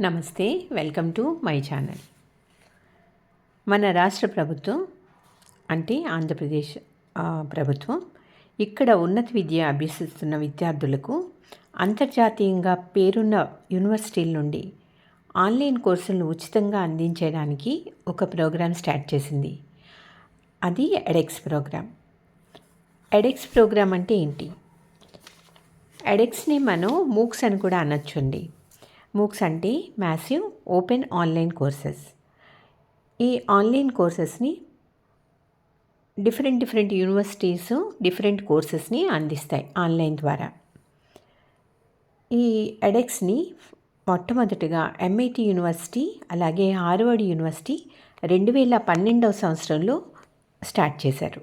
నమస్తే welcome to my channel. మన రాష్ట్ర ప్రభుత్వం అంటే ఆంధ్రప్రదేశ్ ప్రభుత్వం ఇక్కడ ఉన్నత విద్య అభ్యసిస్తున్న విద్యార్థులకు అంతర్జాతీయంగా పేరున్న యూనివర్సిటీల నుండి ఆన్లైన్ కోర్సులను ఉచితంగా అందించడానికి ఒక ప్రోగ్రాం స్టార్ట్ చేసింది. అది ఎడెక్స్ ప్రోగ్రాం. ఎడెక్స్ ప్రోగ్రాం అంటే ఏంటి? ఎడెక్స్ని మనం మూక్స్ అని కూడా అనొచ్చండి. మూక్స్ అంటే మ్యాసివ్ ఓపెన్ ఆన్లైన్ కోర్సెస్ ఈ ఆన్లైన్ కోర్సెస్ని డిఫరెంట్ డిఫరెంట్ యూనివర్సిటీస్ డిఫరెంట్ కోర్సెస్ని అందిస్తాయి ఆన్లైన్ ద్వారా. ఈ ఎడెక్స్ని మొట్టమొదటిగా ఎంఐటి యూనివర్సిటీ అలాగే హార్వర్డ్ యూనివర్సిటీ రెండు వేల పన్నెండవ సంవత్సరంలో స్టార్ట్ చేశారు.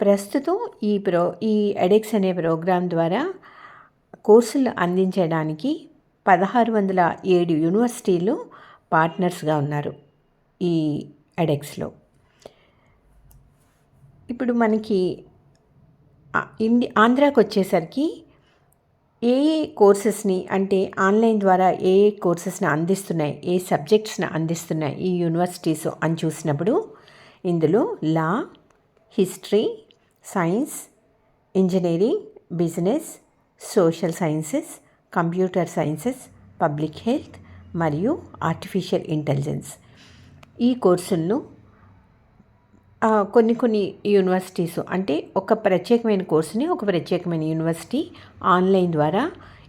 ప్రస్తుతం ఈ ప్రో ఈ ఎడెక్స్ అనే ప్రోగ్రాం ద్వారా కోర్సులు అందించడానికి పదహారు వందల ఏడు యూనివర్సిటీలు పార్ట్నర్స్గా ఉన్నారు ఈ ఎడెక్స్లో. ఇప్పుడు మనకి ఇండి ఆంధ్రాకి వచ్చేసరికి ఏ ఏ కోర్సెస్ని అంటే ఆన్లైన్ ద్వారా ఏ ఏ కోర్సెస్ని అందిస్తున్నాయి ఏ సబ్జెక్ట్స్ని అందిస్తున్నాయి ఈ యూనివర్సిటీస్ అని చూసినప్పుడు ఇందులో law history science engineering business social sciences computer sciences public health మరియు ఆర్టిఫిషియల్ ఇంటెలిజెన్స్. ఈ కోర్సులను కొన్ని కొన్ని యూనివర్సిటీస్ అంటే ఒక ప్రత్యేకమైన కోర్సుని ఒక ప్రత్యేకమైన యూనివర్సిటీ ఆన్లైన్ ద్వారా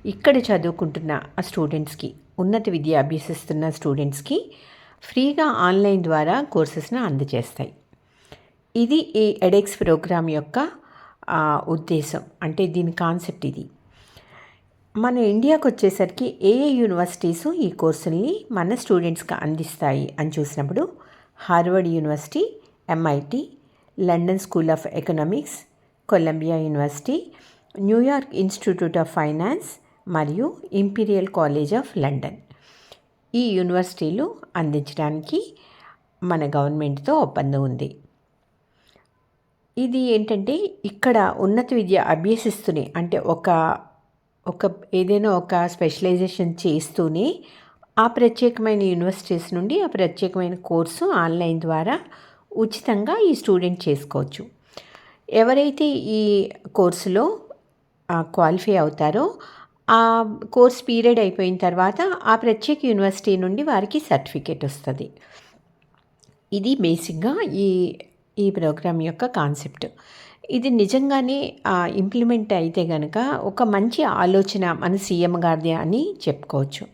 ఇక్కడ చదువుకుంటున్న ఆ స్టూడెంట్స్కి ఉన్నత విద్య అభ్యసిస్తున్న స్టూడెంట్స్కి ఫ్రీగా ఆన్లైన్ ద్వారా కోర్సెస్ను అందజేస్తాయి. ఇది ఈ ఎడెక్స్ ప్రోగ్రామ్ యొక్క ఉద్దేశం. అంటే దీని కాన్సెప్ట్ ఇది. మన ఇండియాకు వచ్చేసరికి ఏ ఏ యూనివర్సిటీస్ ఈ కోర్సుల్ని మన స్టూడెంట్స్కి అందిస్తాయి అని చూసినప్పుడు Harvard University MIT London School of Economics Columbia University New York Institute of Finance మరియు ఇంపీరియల్ కాలేజ్ ఆఫ్ లండన్. ఈ యూనివర్సిటీలు అందించడానికి మన గవర్నమెంట్తో ఒప్పందం ఉంది. ఇది ఏంటంటే ఇక్కడ ఉన్నత విద్య అభ్యసిస్తూనే అంటే ఒక ఒక ఏదైనా ఒక స్పెషలైజేషన్ చేస్తూనే ఆ ప్రత్యేకమైన యూనివర్సిటీస్ నుండి ఆ ప్రత్యేకమైన కోర్సు ఆన్లైన్ ద్వారా ఉచితంగా ఈ స్టూడెంట్ చేసుకోవచ్చు. ఎవరైతే ఈ కోర్సులో క్వాలిఫై అవుతారో ఆ కోర్స్ పీరియడ్ అయిపోయిన తర్వాత ఆ ప్రత్యేక యూనివర్సిటీ నుండి వారికి సర్టిఫికేట్ వస్తుంది. ఇది బేసిక్గా ఈ ఈ ప్రోగ్రామ్ యొక్క కాన్సెప్ట్. ఇది నిజంగానే ఇంప్లిమెంట్ అయితే కనుక ఒక మంచి ఆలోచన మన సీఎం గారిది అని చెప్పుకోవచ్చు.